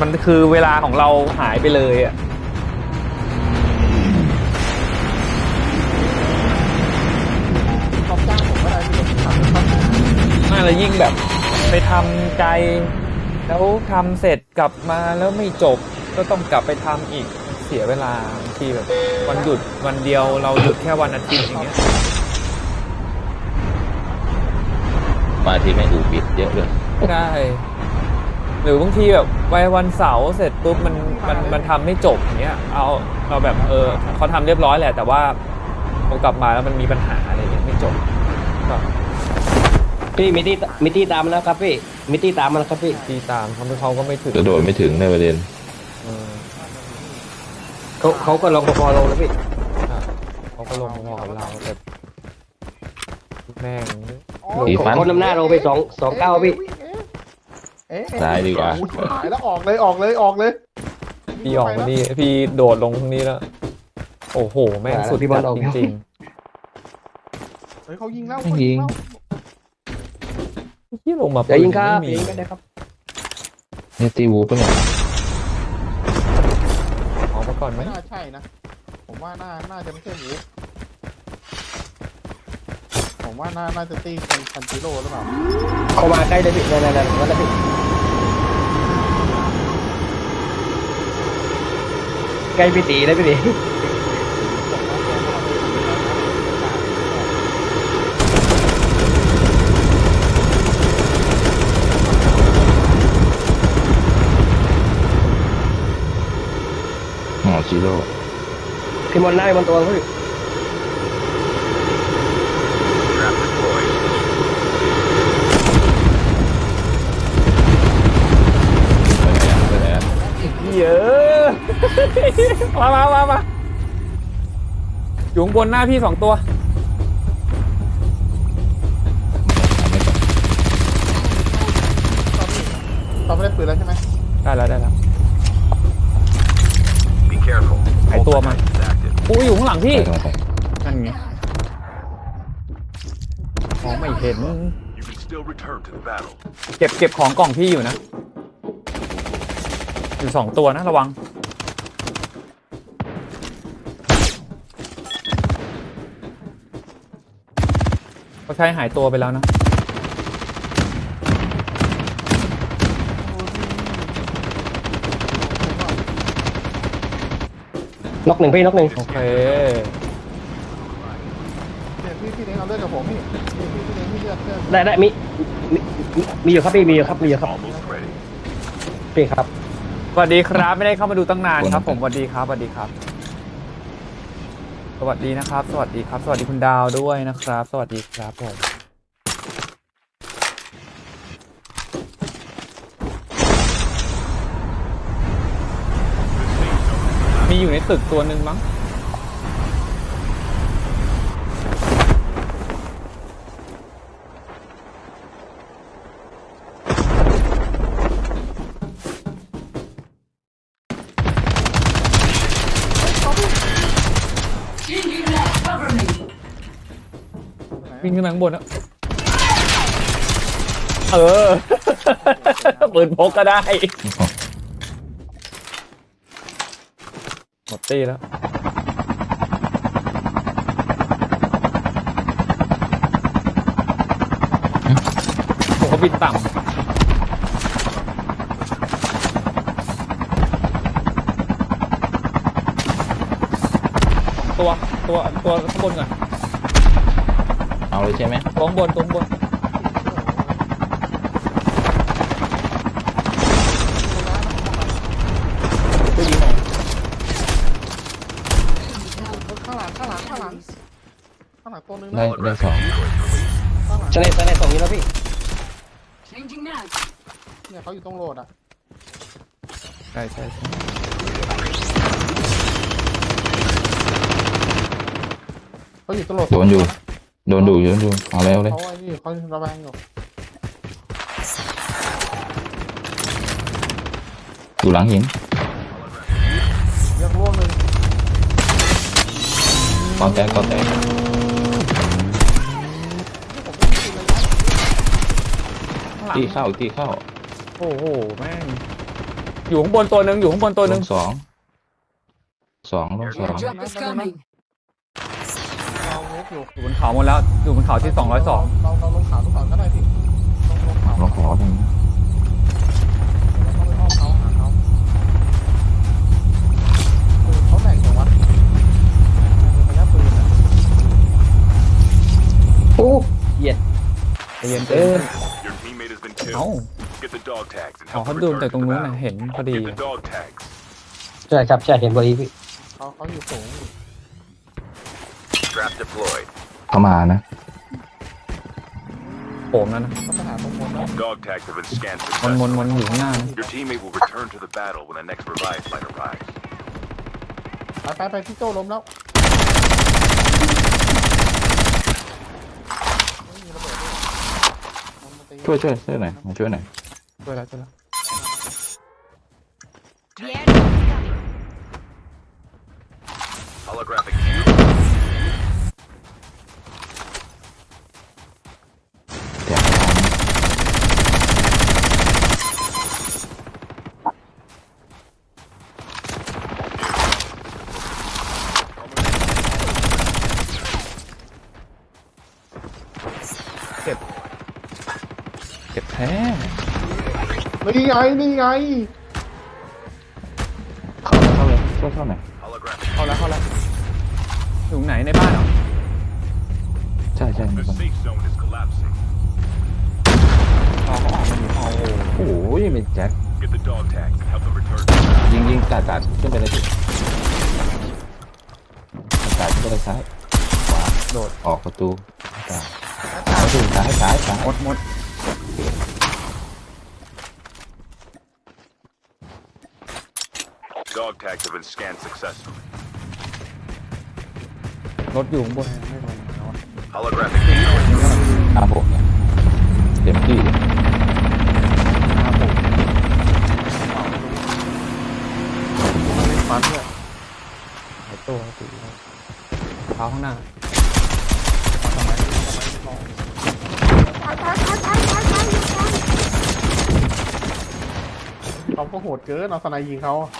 มันคือเวลาของเราหายไปเลยอะเขาจ้างผมก็ได้ที่ผมทำครับน่าจะยิ่งแบบไปทำไกล แล้วทำเสร็จกลับมาแล้วไม่จบก็ต้องกลับไปทำอีกเสียเวลาบางทีแบบวันหยุดวันเดียวเราหยุดแค่วันอาทิตย์อย่างเงี้ยมาที่ไม่อูปิดเยอะเลยใช่ หรือบางทีแบบไปวันเสาร์เสร็จปุ๊บมันมันมันทำไม่จบอย่างเงี้ยเอาเราแบบเออเขาทำเรียบร้อยแหละ แต่ว่าพอกลับมาแล้วมันมีปัญหาอะไรอย่างเงี้ยไม่จบก็พี่มิตี้มิตี้ตามมาแล้วครับพี่มิตี้ตามมาแล้วครับพี่ตีตามเขาไม่เขาก็ไม่ถึงกระโดดไม่ถึงในประเด็น เออเขาเขาก็ลงพอๆลงแล้วพี่ใช่เขาก็ลงพอกับเราแต่แม่งตีฟัน คนนำหน้าลงไปสองสองเก้าพี่ เอ๊ะซ้ายดีกว่าโอ้ยหายแล้วออกเลยออกเลยออกเลยพี่ออกมานี่พี่โดดลงตรงนี้แล้ว โอ้โห แม่งสุดจัดจริงเฮ้ยเขายิงแล้วไม่ยิงๆพี่ลงมาอย่ายิงครับไม่อย่ามียิงกันนะครับเนี่ยตีวูปะเนี่ยออกมาก่อนไหมไม่น่าใช่นะ ผมว่าน่าน่าจะไม่ใช่หมูผม ว่าน่าน่าจะตีเป็นคันจิโร่หรือเปล่าเข้ามาใกล้เลยพี่นั่นนั่นนั่นนั่นนะพี่ใกล้พี่ตีเลยพี่ตีอ๋อชิโร่พี่มอนหน้าพี่มอนตัวพี่ ไปไหนอะไปไหนอะ เยอะมามามามาอยู่ข้างบนหน้าพี่สองตัวตอนไม่ได้ปืนแล้วใช่ไหมได้แล้วได้แล้วหายตัวมาอู้อยู่ข้างหลังพี่ไปไปไปนั่นไงมองไม่เห็น You can still return to the battle. เก็บเก็บของกล่องพี่อยู่นะ อยู่สองตัวนะระวัง เขาใช้หายตัวไปแล้วนะน็อกหนึ่งพี่น็อกหนึ่งโอเคเนี่ยพี่พี่เล้งเอาเลือดกับผมพี่พี่พี่พี่เล้งพี่เลือดเลือดได้ได้มีมีมีมีอยู่ครับพี่มีอยู่ครับมีอยู่ครับ Almost ready. พี่ครับ สวัสดีครับไม่ได้เข้ามาดูตั้งนานครับ ผมสวัสดีครับสวัสดีครับ สวัสดีนะครับ สวัสดีครับ สวัสดีคุณดาวด้วยนะครับ สวัสดีครับผมมีอยู่ในตึกตัวหนึ่งมั้ง วิ่งขึ้นมาข้างบนอะเออ ปืนพกก็ได้ หมดตีแล้ว ผมก็บินต่ำตัว ตัวตัวข้างบนก่อนเอาเลยใช่ไหมตัวข้างบนตัวข้างบนผู้ยิงไหนข้างหลังข้างหลังข้างหลังข้างหลังตัวนึงนะได้ได้สองข้างหลังชนะชนะสองนี้แล้วพี่ Changing mag. เนี่ยเขาอยู่ตรงโหลดอะใช่ใช่ใช่ เขาอยู่ตรงโหลดโดนอยู่ โดนดูโดนดูเอาแล้วเลยเขาไอ้นี่เขาระแวงอยู่อยู่หลังหินเรียกร่วมหนึ่งตอนแตกตอนแตกข้างหลังตีเข้าตีเข้าโอ้โหแม่งอยู่ข้างบนตัวหนึ่งอยู่ข้างบนตัวหลนึ่งงสองสองลงสอง Airdrop is coming. อยู่บนเขาหมดแล้วอยู่บนเขาที่สองร้อยสองเราเราลงเขาทุกก่อนก็ได้พี่ลงลงเขาลงขอตรงนี้เราต้องไปอ้อมเขาหาเขาปืนเขาแบ่งจังวะป็นระยะปืนนะโอ้เหยียดเย็นเอ้ย Your teammate has been เอ้า killed. Get the dog tags and อ๋อ help เขา them ดู return จาก to ตรง the นู้นน่ะ battle. เห็นพอดี Get the dog tags. ใช่ครับใช่เห็นพอดีพี่เขาเขาอยู่สูงอยู่ Trap deployed. เข้ามานะ โผมแล้วนะเขาไปหาตรงบนแล้ว Dog tags have been scanned มนมน successfully. มนอยู่ข้างหน้านะ Your teammate will return to the battle when the next revive flight arrives. ไปไปไปพี่โจ้ล้มแล้วไม่มีระเบิดด้วยมันมาตีช่วยช่วยช่วยหน่อยมาช่วยหน่อย ช่วยแล้วช่วยแล้ว The airdrop is coming. Holographic view. แจกของ เก็บแท้ นี่ไงนี่ไงเข้าเลยเข้าเลยช่วยเข้าหน่อย Holographic. เข้าแล้วเข้าแล้วอยู่ไหนในบ้านเหรอใช่ใช่มี The คน safe zone is collapsing. อ๋อเขาออกมาอยู่อ๋อโอ้โหโอ้ยมีแจ็ค Get the dog tags and help them return to the battle. ยิงยิงกาดกาดขึ้นไปเลยพี่กาดขึ้นไปเลยซ้ายขวาโดดออกประตูกาดซ้ายพี่ซ้ายซ้ายซ้ายหมดหมด Dog tags have been scanned successfully. รถอยู่ข้างบนไม่ลงแล้วอะ Holographic view. หน้าผมเนี่ยเต็มที่เลยฟันด้วยหายตัวตีเท้าข้างหน้าเขาก็โหดเกินเอาสไนยิงเขาผม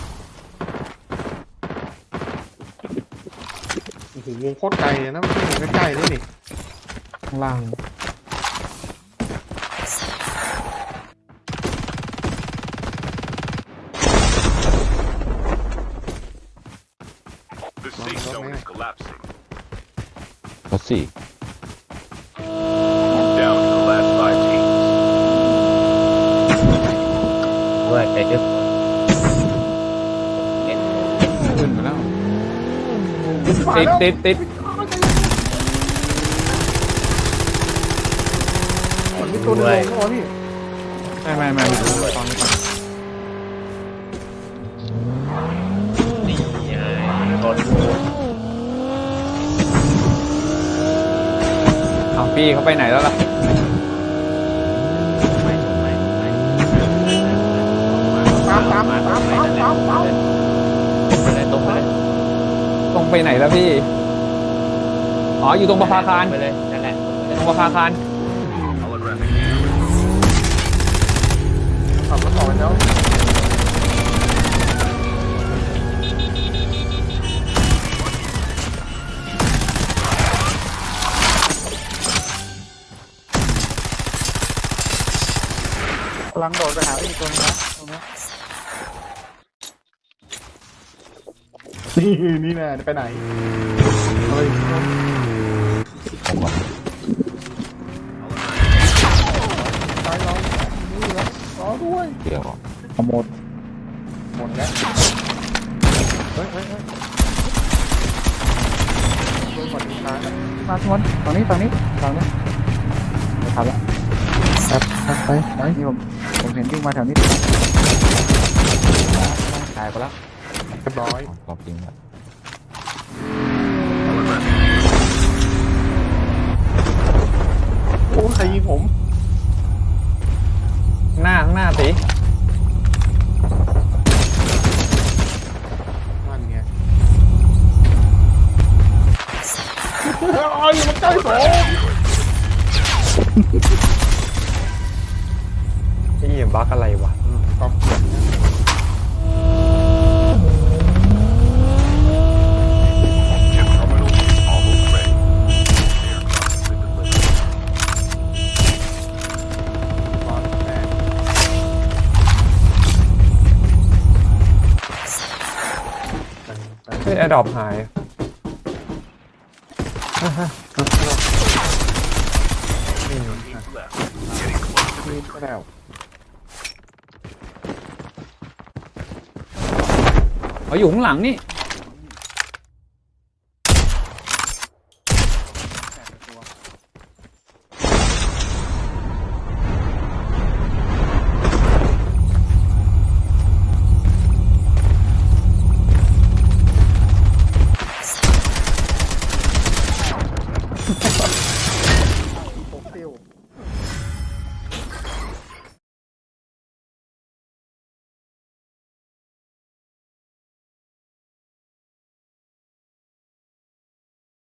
โอ้โหวงโคตรไกลเลยนะไม่ใช่วงใกล้ๆด้วยนี่ข้างล่าง The safe zone is collapsing. รถสี่ Down to the last five teams. ว่าไอ้เด็ก ขึ้นมาแล้ว ติดติดติดมันมีตัวหนึงลงแล้วพี่ไม่ไม่ไม่ไม่ตอนนี้ก่อนเอาพี่เขาไปไหนแล้วล่ะตามตามตามตามตามตาม ไปไหนตรงไปไหนตร งไปไหนแล้วพี่ อ๋อ อยู่ตรงประภาคารไปเลยนั่นแหละตรงประภาคาร Holographic view. ขับรถต่อไปแล้วกำลังโดดไปหาอีกตัวนึงนะตรงนี้ นี่นี่แน่ไปไหนเฮ้ยผมว่าใจเรานี่แล้วรอด้วยเดี๋ยวหมดหมดแล้วเฮ้ยเฮ้ยเฮ้ยโดนหมดอีกครั้งแล้วมาทุกคนตรงนี้ตรงนี้ตรงนี้ไปทำละครับครับไปไปนี่ผมผมเห็นวิ่งมาแถวนี้ตายไปแล้ว เรียบร้อยขอบจริงครับโอ้ใครยิงผมข้างหน้าข้างหน้าตีนั่นไงเอ้ยมันใกล้สองไอ้เหี้ยบักอะไรวะความเกลียด ดรอปหายนี่แล้วเขาอยู่ข้างหลังนี่